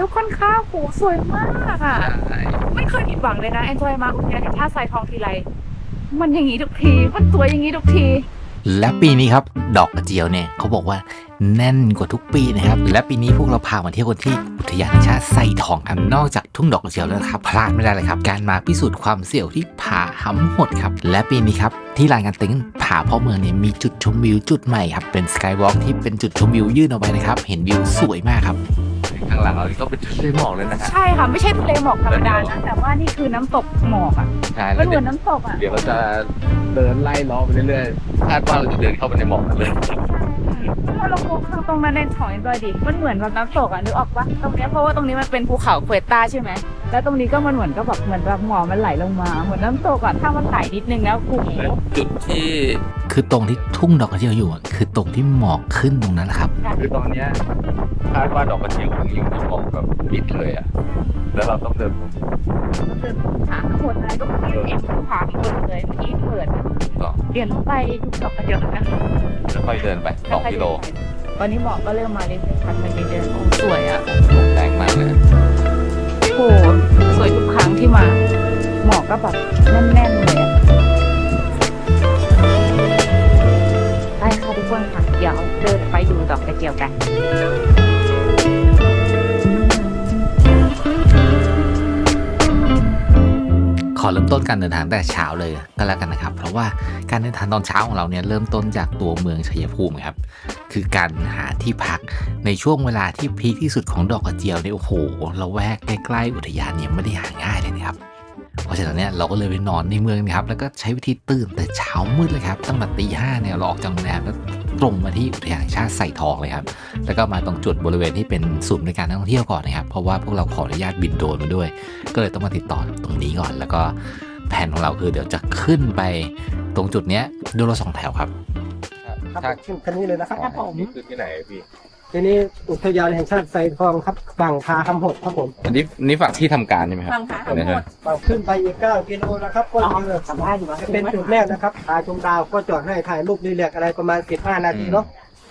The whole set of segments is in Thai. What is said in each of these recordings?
ทุกคนค่ะโหสวยมากอะไม่เคยผิดหวังเลยนะแอนจอยมาอุทยานแห่งชาติทรายทองทีไร มันอย่างนี้ทุกที มันสวยอย่างนี้ทุกที และปีนี้ครับ ดอกกระเจียวเนี่ยเขาบอกว่าแน่นกว่าทุกปีนะครับ และปีนี้พวกเราพามาเที่ยวกันที่อุทยานแห่งชาติไซทองกันนอกจากทุ่งดอกกระเจียวแล้วนะครับพลาดไม่ได้เลยครับ การมาพิสูจน์ความเสี่ยวที่ผาหำหดครับ และปีนี้ครับที่ลานการเต็นท์ผาพ่อเมืองเนี่ยมีจุดชมวิวจุดใหม่ครับเป็นสกายวอล์กที่เป็นจุดชมวิวยื่นออกไปนะครับ เห็นวิวสวยมากครับ ข้างหลังเราก็เป็นทะเลหมอกเลยนะฮะ ใช่ค่ะ ไม่ใช่ทะเลหมอกธรรมดานะ แต่ว่านี่คือน้ำตกหมอกอะใช่มัแล้นวเหมืเดี๋อยวนน้ำตกอะเดี๋ยวเราจะเดินไล่ล้อไปเรื่อยๆคาดว่าเราจะเดินเข้าไปในหมอกกันเลย ถ้าเราโค้งข้างตรงนั้นในถอยดอยดิมันเหมือนแบบน้ำตกอะนึกออกปะตรงเนี้ยเพราะว่าตรงนี้มันเป็นภูเขาเควต้าใช่ไหม แล้วตรงนี้ก็มันเหมือนก็แบบเหมือนแบบหมอกมันไหลลงมา เหมือนน้ำตกอะถ้ามันไหลนิดนึงแล้วกูจุดที่คือตรงที่ทุ่งดอกกระเจียวอยู่อะคือตรงที่หมอกขึ้นตรงนั้นแหละครับ คือตอนเนี้ยคาดว่าดอกกระเจียวคงอยู่ในหมอกแบบมิดเลยอะแล้วเราต้องเดินเดินหาข้างบนอะไรก็ไม่เห็นภูผาข้างบนเลยเมื่อกี้เปิดต่อเปลี่ยนไปดูดอกกระเจียวนะคะค่อยๆเดินไปสองกิโลตอนนี้หมอกก็เริ่มมาเรื่อยๆชัดมาเรื่อยๆโอ้สวยอะแรงมากเลย โอ้สวยทุกครั้งที่มา หมอกก็แบบแน่นๆเลยอะ การเดินทางแต่เช้าเลยก็แล้วกันนะครับ เพราะว่าการเดินทางตอนเช้าของเราเนี่ยเริ่มต้นจากตัวเมืองชัยภูมิครับ คือการหาที่พักในช่วงเวลาที่พีคที่สุดของดอกกระเจียวเนี่ยโอ้โหเราแวกใกล้ๆอุทยานเนี่ยไม่ได้หาง่ายเลยนะครับเพราะฉะนั้นเนี่ยเราก็เลยไปนอนในเมืองนะครับ แล้วก็ใช้วิธีตื่นแต่เช้ามืดเลยครับ ตั้งแต่ตีห้าเนี่ยเราออกจากโรงแรมแล้วตรงมาที่อุทยานชาติใส่ทองเลยครับ แล้วก็มาตรงจุดบริเวณที่เป็นศูนย์บริการนักท่องเที่ยวก่อนนะครับ เพราะว่าพวกเราขออนุญาตบินโดรนมาด้วย ก็เลยต้องมาติดต่อตรงนี้ก่อน แล้วก็ แผนของเราคือเดี๋ยวจะขึ้นไปตรงจุดเนี้ยด้วยรถสองแถวครับ ครับขึ้นคันนี้เลยนะครับนี่คือที่ไหนพี่ทีนี้อุทยานแห่งชาติไซทองครับฝั่งพาคำหดครับผมอันนี้นี่ฝั่งที่ทำการใช่ไหมครับ ฝั่งพาคำหดนะฮะฝั่งขึ้นไปอีก9กิโลนะครับก็คือสบายอยู่เป็นจุดแรกนะครับพาชมดาวก็จอดให้ถ่ายรูปรีเลียกอะไรประมาณ 15 นาทีเนาะ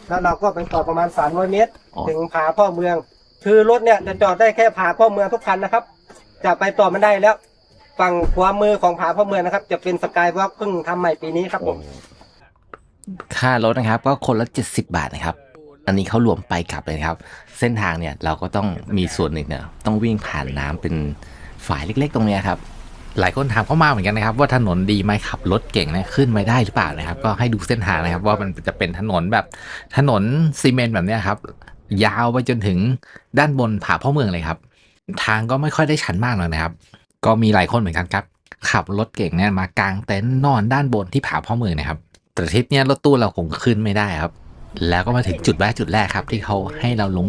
แล้วเราก็ไปต่อประมาณ300เมตร อ๋อ ถึงผาพ่อเมือง คือรถเนี่ยจะจอดได้แค่ผาพ่อเมืองทุกคันนะครับ จะไปต่อมันได้แล้ว ฝั่งขวามือของผาพ่อเมืองนะครับ จะเป็นสกายวอล์กเพิ่งทำใหม่ปีนี้ครับผม ค่ารถนะครับ ก็คนละ70 บาทนะครับ อันนี้เขารวมไปกลับเลยนะครับ เส้นทางเนี่ยเราก็ต้องมีส่วนหนึ่งเนี่ยต้องวิ่งผ่านน้ำเป็นฝายเล็กๆ ตรงเนี้ยครับ หลายคนถามเข้ามาเหมือนกันนะครับ ว่าถนนดีไหมขับรถเก่งนี่ยขึ้นไปได้หรือเปล่านะครับ ก็ให้ดูเส้นทางนะครับ ว่ามันจะเป็นถนนแบบถนนซีเมนต์แบบเนี้ยครับ ยาวไปจนถึงด้านบนผาพ่อเมืองเลยครับ ทางก็ไม่ค่อยได้ชันมากเลยนะครับ ก็มีหลายคนเหมือนกันครับ ขับรถเก่งเนี่ยมากางเต็นท์นอนด้านบนที่ผาพ่อเมืองนะครับ แต่ทริปเนี้ยรถตู้เราคงขึ้นไม่ได้ครับ แล้วก็มาถึงจุดแรกจุดแรกครับ ที่เขาให้เราลง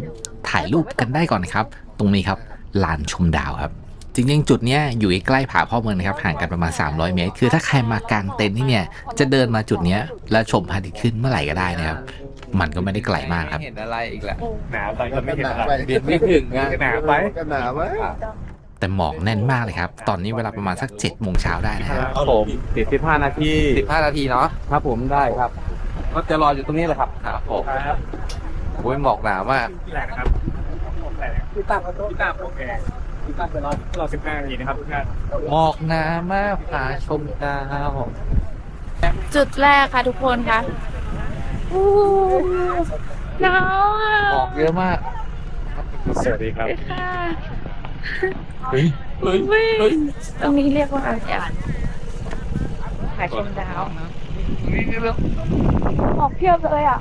ถ่ายรูปกันได้ก่อนนะครับ ตรงนี้ครับลานชมดาวครับ จริงๆ จุดเนี้ยอยู่ใกล้ๆผาพ่อเมืองนะครับห่างกันประมาณ 300 เมตร คือถ้าใครมากางเต็นท์ที่เนี่ยจะเดินมาจุดเนี้ยแล้วชมพระอาทิตย์ขึ้นเมื่อไหร่ก็ได้นะครับ มันก็ไม่ได้ไกลมากครับ เห็นอะไรอีกแล้วหนาไปก็ไม่เห็นอะไรเบียดไม่ถึงอะหนาไป ก็หนาวไหม แต่หมอกแน่นมากเลยครับ ตอนนี้เวลาประมาณสัก7จ็ดโมงเช้าได้นะครับ ครับผมติดสิบห้านาทีสิบห้านาทีเนาะ ครับผมได้ครับ ก็จะรออยู่ตรงนี้แหละครับ ครับผมครับโอ้ยหมอกหนามากที่ไหนนะครับพี่ตั้มพี่ตั้มโอเคพี่ตั้มไปรอรอสิบห้านาทีนะครับทุกท่านหมอกหนามากผาชมดาวจุดแรกค่ะทุกคนค่ะอู้หนาวอะหมอกเยอะมาก สวัสดีครับค่ะ เฮ้ยเฮ้ยเฮ้ยเฮ้ยตรงนี้เรียกว่าอะไรอะถ่ายชมดาวนี่คือเรื่องหมอกเพียบเลยอะ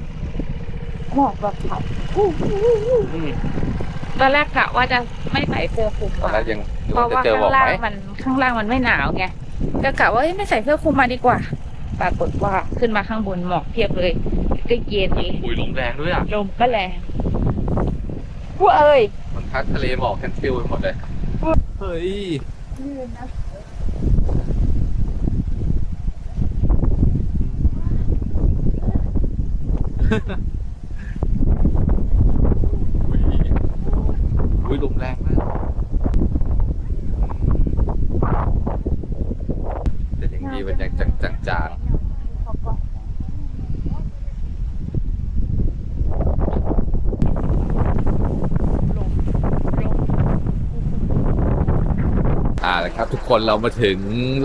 หมอกแบบผัดอู้หูอืมตอนแรกกะว่าจะไม่ใส่เสื้อคลุมตอนมาแรกยังนึกเพราะว่าจะว่าเจอหมข้าอกงล่างไหมมันข้างล่างมันไม่หนาวไงก็กะว่าเอ้ยไม่ใส่เสื้อคลุมมาดีกว่าปรากฏว่าขึ้นมาข้างบนหมอกเพียบเลยก็เย็นนี้อุ้ยลมแรงด้วยอะลมก็แรงว้าเอ้ย มันพัดทะเลหมอกแคนซิลไปหมดเลย เฮ้ยอุ้ยอุ้ยลมแรงมากแต่ยังดีมันยังจางจางเลยครับ ทุกคนเรามาถึง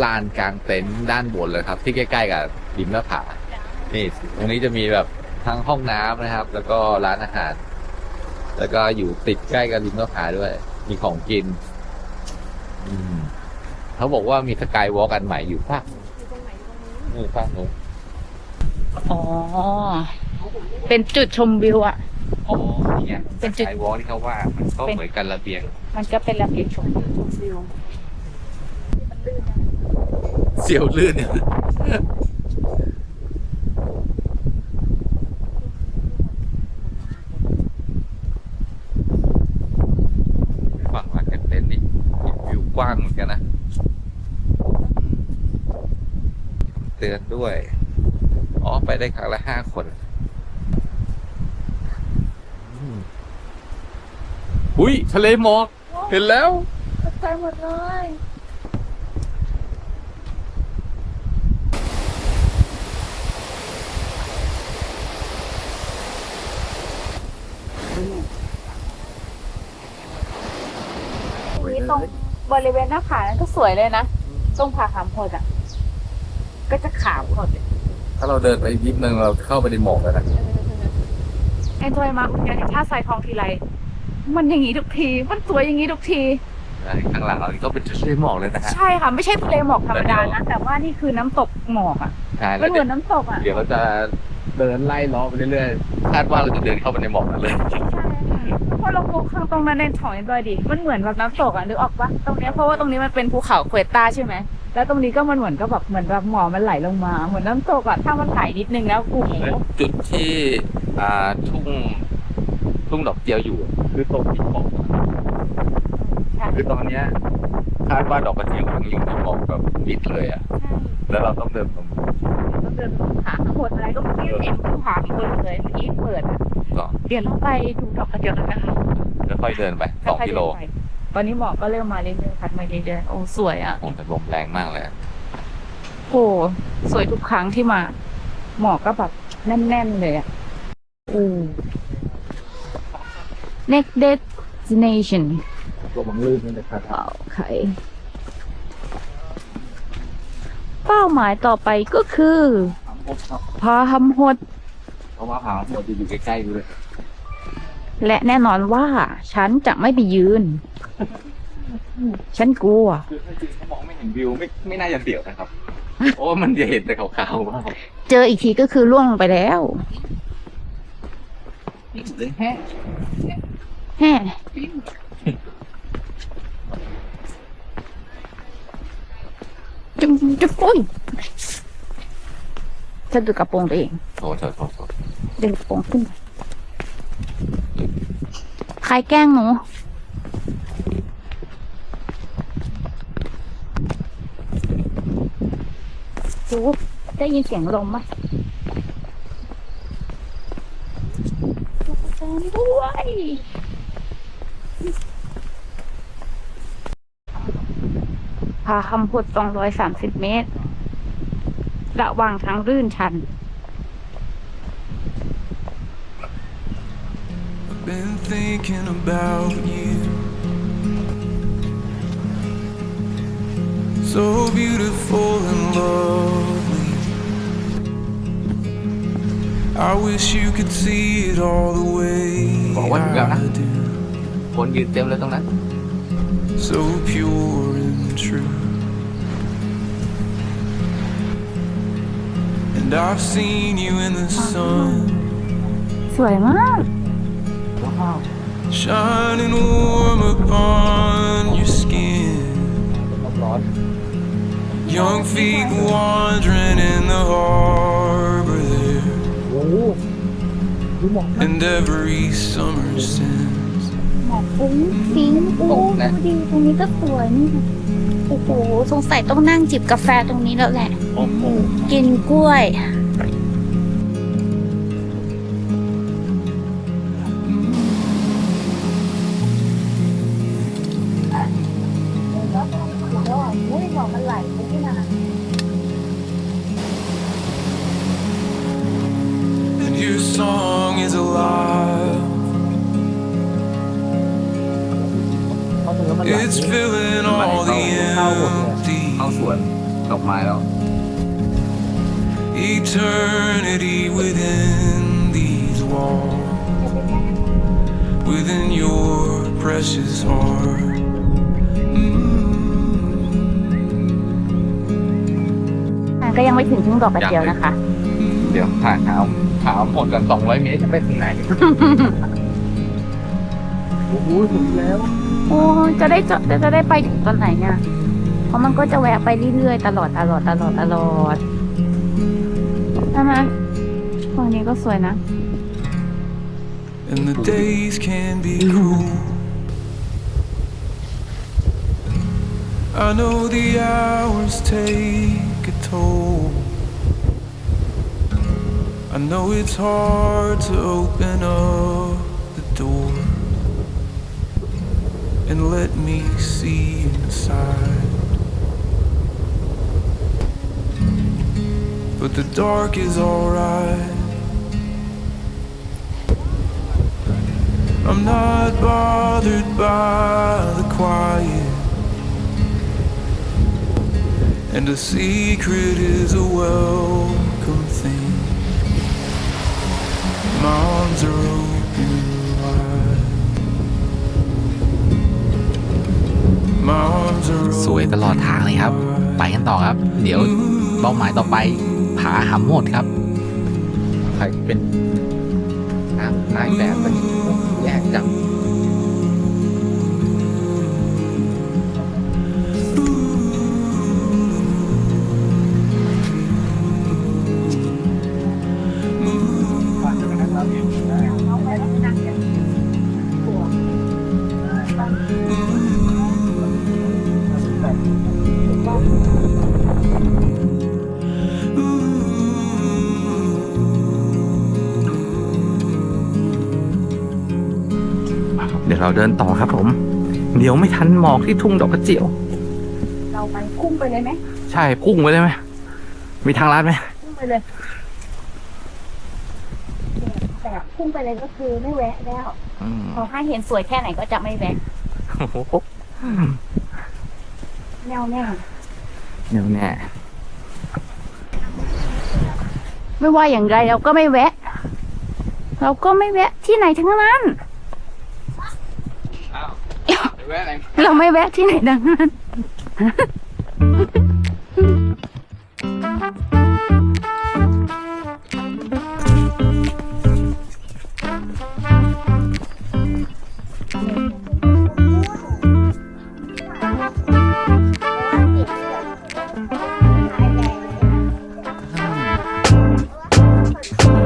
ลานกลางเต็นท์ด้านบนเลยครับ ที่ใกล้ๆกับริมหน้าผานี่ตรงนี้จะมีแบบทั้งห้องน้ำนะครับ แล้วก็ร้านอาหาร แล้วก็อยู่ติดใกล้กับริมหน้าผาด้วย มีของกิน อืมเขาบอกว่ามีสกายวอล์กอันใหม่อยู่ภาคนู่นภาคนู้นอ๋อ เป็นจุดชมวิวอะอ๋อเนี่ยเป็นจุด สกายวอล์กที่เขาว่ามันก็เป็นเหมือนกันระเบียง มันก็เป็นระเบียงชมวิวเสียวลื่นเนี่ยฝั่งร้านกันเต้นนี่วิวกว้างเหมือนกันนะ เตือนด้วย อ๋อ ไปได้ครั้งละห้าคนอืมอุ้ยทะเลหมอก เห็นแล้วตกใจหมดเลย นี่ตรงบริเวณหน้าผานั้นก็สวยเลยนะตรงผาขามโพดอะ ก็จะขาวหมดเลยถ้าเราเดินไปยิบนึงเราเข้าไปในหมอกแล้วนะเอนจอยมากเหมือนกันถ้าใส่ทองทีไร มันอย่างนี้ทุกที มันสวยอย่างนี้ทุกทีใช่ข้างหลังเราก็เป็นทะเลหมอกเลยนะฮะ ใช่ค่ะ ไม่ใช่ทะเลหมอกธรรมดานะ แต่ว่านี่คือน้ำตกหมอกอะใช่มัแล้นวเหมือนน้ำตกอะ เดี๋ยวเราจะเดินไล่ล้อไปเรื่อยๆ คาดว่าเราจะเดินเข้าไปในหมอกนั้นเลย ใช่ค่ะ พอลงดูข้างตรงนั้นในถอยดอยดิมันเหมือนแบบน้ำตกอะนึกออกปะตรงเนี้ยเพราะว่าตรงนี้มันเป็นภูเขาเควต้าใช่ไหมแล้วตรงนี้ก็มันเหมือนก็แบบเหมือนแบบหมอกมันไหลลงมาเหมือนน้ำตกอะถ้ามันไหลนิดนึงแล้วกูโหจุดที่อ่าทุ่งทุ่งดอกเจียวอยู่ คือตรงที่หมอกใช่คือตอนเนี้ยคาดว่าดอกกระเจียวยังอยู่ในหมอกแบบมิดเลยอะแล้วเราต้องเดินตรงต้องเดินหาข้างบนอะไรก็ไม่เห็นภูผาข้างบนเลยเมื่อกี้เปิดอะ ก็เดี๋ยวเราไปดูดอกกระเจียวกันนะคะแล้วค่อยเดินไปสองค่ยๆกิโลเดินไปตอนนี้หมอกก็เริ่มมาเรื่อยๆพัดมาเรื่อยๆโอ้สวยอะโอ้แต่ลมแรงมากเลยอะโอ้สวยทุกครั้งที่มา หมอกก็แบบแน่นๆเลยอะโอ้ next destination ตัวมังลื่นนี่นะครับโอเคเป้าหมายต่อไปก็คือพาหำหด เพราะว่าผาหมดจะอยู่ใกล้ๆอยู่เลยและแน่นอนว่า ฉันจะไม่ไปยืน ฉันกลัว คือถ้าจริงเขามองไม่เห็นวิวไม่ไม่น่าจะเดี่ยวนะครับเพราะว่ามันจะเห็นแต่ขาวๆมากเจออีกทีก็คือล่วงลงไปแล้วนี่เลยแฮ่แฮ่จุ๊บจุ๊บอุ้ย ฉันดูกระโปรงตัวเองโถโถโถโถดึงกระโปรงขึ้นมาใครแกล้งหนู ดูได้ยินเสียงลมไหมดูแฟนด้วยพาคำพูดสองร้อยสามสิบเมตร ระหว่างทางรื่นชัน Been thinking about you. So beautiful and lovely. I wish you could see it all the way Bỏ quên rồi I đó. do. คนยืนเต็มเลยตรงนั้น So pure and true. And I've seen you in the sun. สวยมาก Shining warm upon your skin. ร้อน Young feet wandering in the harbor there. And every summer since. หมอกฟุ้งฟิ้งโอ้ ตกนะ ดูดีตรงนี้ก็สวยนี่ โอ้โห สงสัยต้องนั่งจิบกาแฟตรงนี้แล้วแหละ โอ้โห กินกล้วย ดอกกระเจียวนะคะ เดี๋ยวผ่านหาหาหมดกัน200เมตรจะไปถึงไหน โอ้โหถึงแล้ว โอ้จะได้จจะจะได้ไปถึงตอนไหนเนี่ยเพราะมันก็จะแวะไปเรื่อยๆ ตลอดตลอดตลอดตลอดใช่ไหมฝั่งนี้ก็สวยนะ And the days can be cruel. I know the hours take a toll. Know it's hard to open up the door and let me see inside. But the dark is alright. I'm not bothered by the quiet. And a secret is a welcome arms are open wide. My arms are สวยตลอดทางเลยครับ ไปกันต่อครับ เดี๋ยวเป้าหมายต่อไปผาหำโหดครับใครเป็นนางนายแบบก็ ดี๋ยวเราเดินต่อครับผม เดี๋ยวไม่ทันหมอกที่ทุ่งดอกกระเจียว เราไปพุ่งไปเลยไหมใช่พุ่งไปได้ไหมมีทางลัดไหมพุ่งไปเลยแต่พุ่งไปเลยก็คือไม่แวะแล้วอืมพอให้เห็นสวยแค่ไหนก็จะไม่แวะโอ้โหแน่วแน่เดี๋ยวแน่ไม่ว่าอย่างไรเราก็ไม่แวะ เราก็ไม่แวะที่ไหนทั้งนั้น แวะไหนเราไม่แวะที่ไหนทั้งนั้น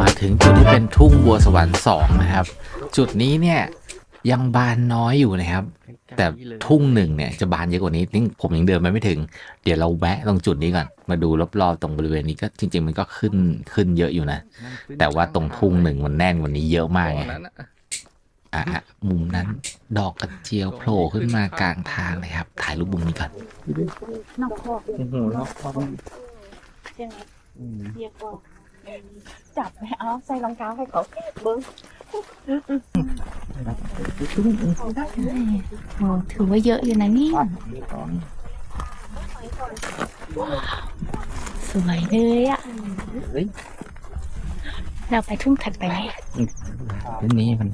มาถึงจุดที่เป็นทุ่งบัวสวรรค์สองนะครับ จุดนี้เนี่ย ยังบานน้อยอยู่นะครับ แต่ทุ่งหนึ่งเนี่ยจะบานเยอะกว่านี้นี่ผมยังเดินไปไม่ถึง เดี๋ยวเราแวะตรงจุดนี้ก่อน มาดูรอบๆตรงบริเวณนี้ก็จริง ๆ มันก็ขึ้นขึ้นเยอะอยู่นะ แต่ว่าตรงทุ่งหนึ่งมันแน่นกว่านี้เยอะมากไงนั้นน่ะอะอะมุมนั้นดอกกระเจียวโผล่ขึ้นมากลางทางเลยครับ ถ่ายรูปมุมนี้ก่อนนอกคอกโอ้โหแล้วความใช่ไหมเรียกว่า จับไปเอาใส่รองเท้าให้เขาเบิ้งโอ้ถือว่าเยอะอยู่นะเนี่ยสวยเลยอะ เราไปทุ่งถัดไปไหมเรื่องนี้มัน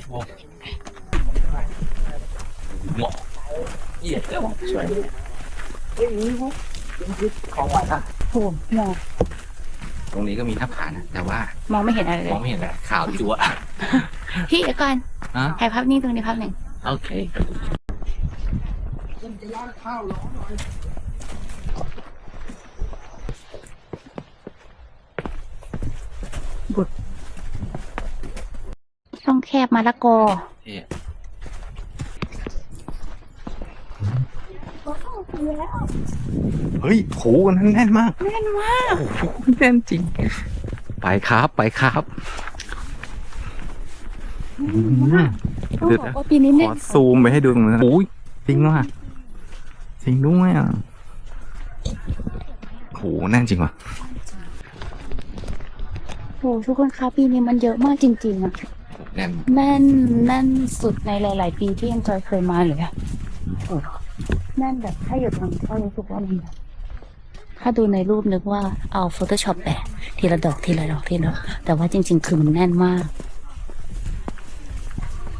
โอ้มอง ตรงนี้ก็มีหน้าผานะแต่ว่ามองไม่เห็นอะไรเลมองยไม่เห็นอะไรขาวจั๊วพี่เดี๋ยวก่อนอะถ่ายภาพนิ่งตรงนี้ภาพหนึ่งโอเคช่องแคบมาละกอ เฮ้ยโหนั้นแน่นมาก แน่นมากแน่นจริง ไปครับไปครับต้องบอกว่าปีนี้ขแน่อนซูมไปให้ดูตรงนั้นโอ้ยจริงว่ะจริงด้วยอะโหแน่นจริงว่ะโอ้ทุกคนคะปีนี้มันเยอะมากจริงๆอะแน่นแน่นแน่นสุดในหลาย ๆ ปีที่เอ็นจอยเคยมาเลยอะ แน่นแบบถ้าอยู่ตรงนี้ก็รู้สึกว่ามันแบบถ้าดูในรูปนึกว่าเอา Photoshop แปะทีละดอกทีละดอกทีละดอก แต่ว่าจริง ๆ คือมันแน่นมาก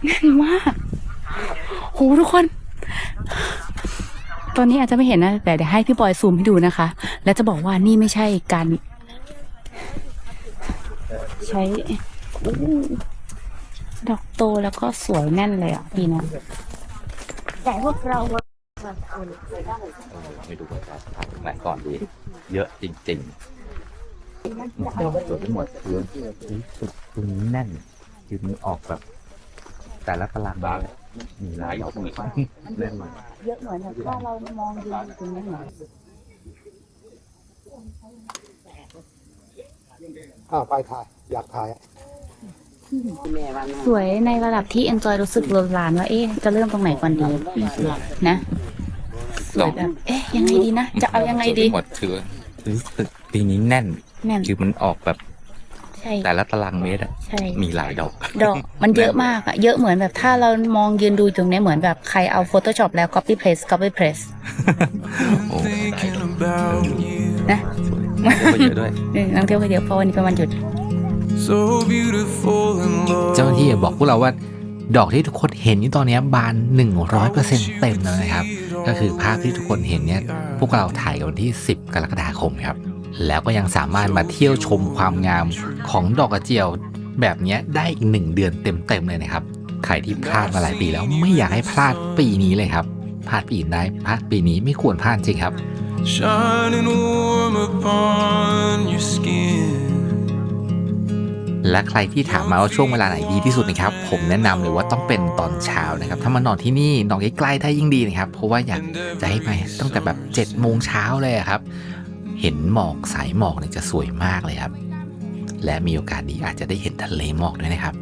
แน่นมากโหทุกคน ตอนนี้อาจจะไม่เห็นนะ แต่เดี๋ยวให้พี่บอยซูมให้ดูนะคะ และจะบอกว่านี่ไม่ใช่การ ใช้อู้ดอกโตแล้วก็สวยแน่นเลยอะพี่นะแต่พวกเรา ไม่ดูกันครับไหนก่อนดี เยอะจริงๆจดทั้งหมดคือสุดตรงนี้แน่นคือมันออกแบบ แต่ละตารางบามีหลายดอกแน่นมากเยอะเหมือนแบบถ้าเรามองยืนอยู่ตรงนี้เหรออ้าวไปถ่าย อยากถ่ายสวยในระดับที่ enjoy รู้สึกโลลานว่า เอ๊ะ จะเริ่มตรงไหนก่อนดี นะ สวยแบบ เอ๊ะ ยังไงดีนะ จะเอายังไงดี หมดคือรู้สึกปีนี้แน่น แน่น คือมันออกแบบใช่ แต่ละตารางเมตรอะใช่ มีหลายดอก ดอก มันเยอะมากอะเยอะเหมือนแบบถ้าเรามองยืนดูตรงเนี้ยเหมือนแบบใครเอา Photoshop แล้ว copy paste copy paste I'm thinking about you. นะ ก็เยอะด้วย เออนักเที่ยวก็เยอะเพราะวันนี้เป็นวันหยุด So beautiful and love. เจ้าหน้าที่บอกพวกเราว่า ดอกที่ทุกคนเห็นอยู่ตอนเนี้ยบาน 100%เต็มแล้วนะครับ ก็คือภาพที่ทุกคนเห็นเนี่ยพวกเราถ่ายวันที่ 10 กรกฎาคมครับ แล้วก็ยังสามารถมาเที่ยวชมความงามของดอกกระเจียวแบบเนี้ยได้อีกหนึ่งเดือนเต็มๆเลยนะครับ ใครที่พลาดมาหลายปีแล้วไม่อยากให้พลาดปีนี้เลยครับ พลาดปีอื่นได้พลาดปีนี้ไม่ควรพลาดจริงครับ Shining warm upon your skin. และใครที่ถามมาว่าช่วงเวลาไหนดีที่สุดนะครับผมแนะนำเลยว่าต้องเป็นตอนเช้านะครับถ้ามานอนที่นี่นอนใกล้ๆได้ยิ่งดีนะครับ เพราะว่าอยากจะให้ไปตั้งแต่แบบ7จ็ดโมงเช้าเลยครับเห็นหมอกสายหมอกเนี่ยจะสวยมากเลยครับ และมีโอกาสดีอาจจะได้เห็นทะเลหมอกด้วยนะครับ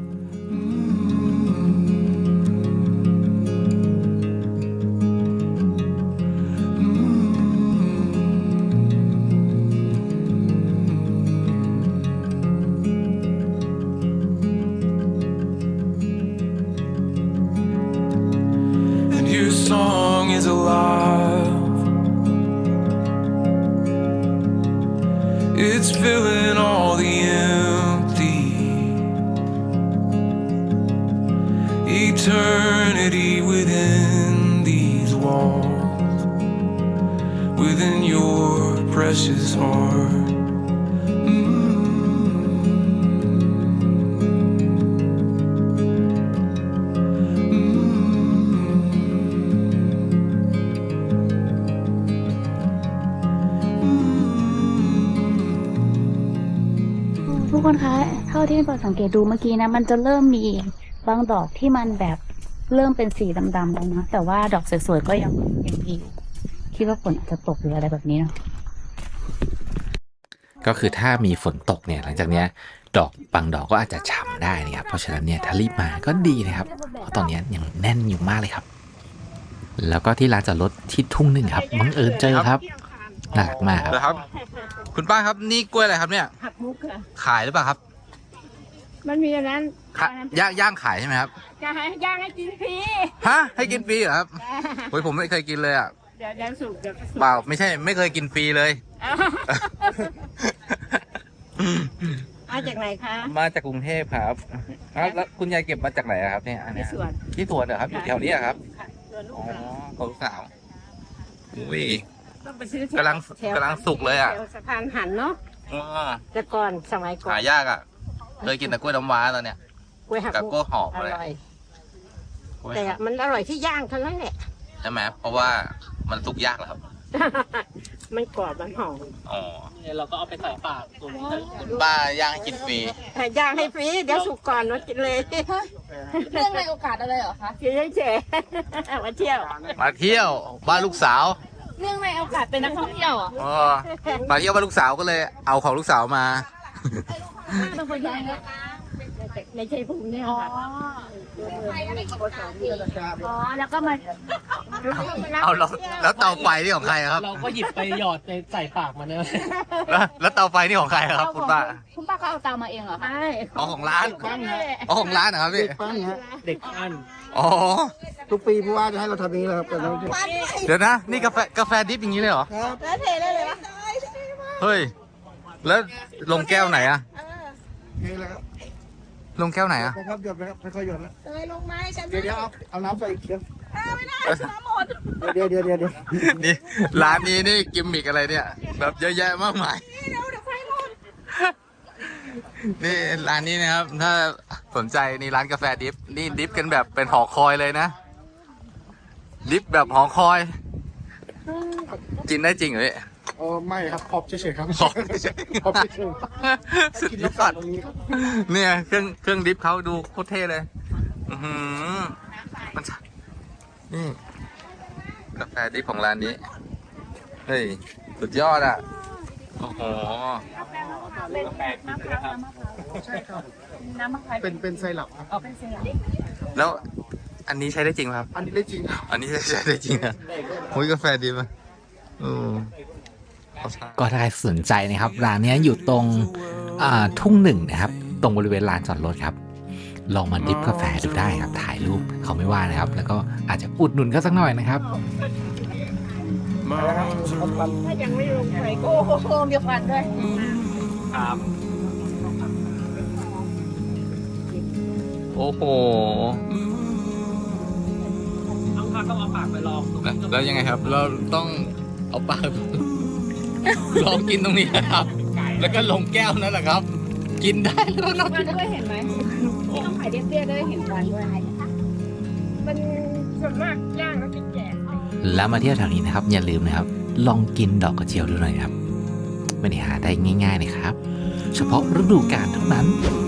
ทุกคนคะเท่าที่เราสังเกตดูเมื่อกี้นะ มันจะเริ่มมีบางดอกที่มันแบบเริ่มเป็นสีดำๆแล้วนะแต่ว่าดอกสวยๆก็ยังยังมีอยู่คิดว่าฝนอาจจะตกหรืออะไรแบบนี้เนอะก็คือถ้ามีฝนตกเนี่ยหลังจากเนี้ยดอกบางดอกก็อาจจะฉ่ำได้นะครับ เพราะฉะนั้นเนี่ยถ้ารีบมาก็ดีนะครับ เพราะตอนเนี้ยยังแน่นอยู่มากเลยครับ แล้วก็ที่ร้านจอดรถที่ทุ่งหนึ่งครับบังเอิญเจอครับ น่ารักมากครับครับ คุณป้าครับนี่กล้วยอะไรครับเนี่ย หักมุกค่ะ ขายหรือเปล่าครับมันมีอันนั้นขะย่างย่างขายใช่ไหมครับจะให้ย่างให้กินฟรีฮะให้กินฟรีเหรอครับโอ้ยผมไม่เคยกินเลยอะเดี๋ยวเดี๋ยวสุกเดี๋ยวก็สุกเปล่าไม่ใช่ไม่เคยกินฟรีเลยมาจากไหนคะ มาจากกรุงเทพครับอ้าวแล้วคุณยายเก็บมาจากไหนอะครับเนี่ยอันในเนี้ยสวน ที่สวนเหรอครับอยู่แถวนี้อะครับสวนลูอ๋กอสาวของลูกสาวอุ้ย ต้องไปซื้อแถวกำลังแถวกำลังสุกเลยอะแถวสะพานหันเนาะอ๋อแต่ก่อนสมัยก่อนหายากอะเคยกินแต่กล้วยน้ำว้าตอนเนี้ย กล้วยหักกับมุกกล้วยหอมอเลยร่อย กล้วยแต่มันอร่อยที่ย่างเท่านั้นแหละ ใช่ไหมเพราะว่ามันสุกยากเหรอครับมันกรอบมันหอมอ๋อเราก็เอาไปใส่ปากตรงนี้คุณป้าย่างให้กินฟรีแต่ย่างให้ฟรีเดี๋ยวสุกก่อนมากินเลยเรื่องในโอกาสอะไรเหรอคะ กินเฉยๆมาเที่ยว มาเที่ยวบ้านลูกสาว เรื่องในโอกาสเป็นนักท่องเที่ยวอะอ๋อมาเที่ยวบ้านลูกสาวก็เลยเอาของลูกสาวมา เป็นคนยังไงในชัยภูมิเนี่ยค่ะอ๋อ แล้วก็มาเอาแล้วแล้วเตาไฟนี่ของใครอะครับ เราก็หยิบไปหยอดในใส่ปากมันนะแล้วแล้วเตาไฟนี่ของใครอะครับ คุณป้า คุณป้าก็เอาตามมาเองเหรอคะใช่อ๋อของร้านอ๋อของร้านนะครับพี่เด็กปั้น อ๋อ ทุกปีผู้ว่าจะให้เราทำอย่างนี้แหละครับแต่เราเดี๋ยวนะ นี่กาแฟกาแฟดิฟอย่างนี้เลยเหรอ ครับเฮ้ย แล้วลงแก้วไหนอะนี่แหละครับลงแก้วไหนอะนะครับหยดไปครับค่อยๆหยดนะเอ้ยลงมาให้ฉันเดี๋ยวเดี๋ยวเอาเอาน้ำใส่อีกเดี๋ยวไม่ได้น้ำหมดเดี๋ยวเดี๋ยวเดี๋ยวเดี๋ยวนี่ร้านนี้นี่กิมมิกอะไรเนี่ย แบบเยอะแยะมากมายเดี๋ยวเดี๋ยวไฟหมดนี่ร้านนี้นะครับ ถ้า สนใจนี่ร้านกาแฟดิฟนี่ดิฟกันแบบเป็นหอคอยเลยนะ ดิฟแบบหอคอย กินได้จริงเหรอเนี่ยเออไม่ครับขอบเฉยๆครับขอบเฉยๆขอบเฉยสุดๆกินยแล้วอกัดดตรงนี้ครับเนี่ยเครื่องเครื่องดิฟเขาดูโคตรเท่เลยอือหือมันจะนี่กาแฟดิฟของร้านนี้ เฮ้ย สุดยอดอะ โอ้โหเป็นน้ำมะพร้าวน้ำมะพร้าวใช่ครับ น้ำมะพร้าวเป็นเป็นไซรัปครับเอาเป็นเซรั่มแล้วอันนี้ใช้ได้จริงไหมครับ อันนี้ได้จริงครับอันนี้ใช้ได้จริงอะโอ้ยกาแฟดีมั้ยก็ถ้าใครสนใจนะครับ ร้านเนี้ยอยู่ตรงอ่าทุ่งหนึ่งนะครับ ตรงบริเวณลานจอดรถครับ ลองมาดิฟกาแฟดูได้ครับ ถ่ายรูปเขาไม่ว่านะครับ แล้วก็อาจจะอุดหนุนเขาสักหน่อยนะครับถ้ายังไม่ลงไฟก็โอ้โหมีควันด้วยครับ โอ้โหต้องพักต้องเอาปากไปลองตรงนี้แล้วยังไงครับ เราต้องเอาปาก ลองกินตรงนี้นะครับแล้วก็ลงแก้วนั่นแหละครับ กินได้แล้วนะมันด้วยเห็นไหมต้องขายเรียบๆด้วยเห็นควันด้วยมันส่วนมากย่างแล้วกินแก่แล้วมาเที่ยวแถวนี้นะครับ อย่าลืมนะครับ ลองกินดอกกระเจียวดูหน่อยครับ ไม่ได้หาได้ง่ายๆนะครับ เฉพาะฤดูกาลเท่านั้นเ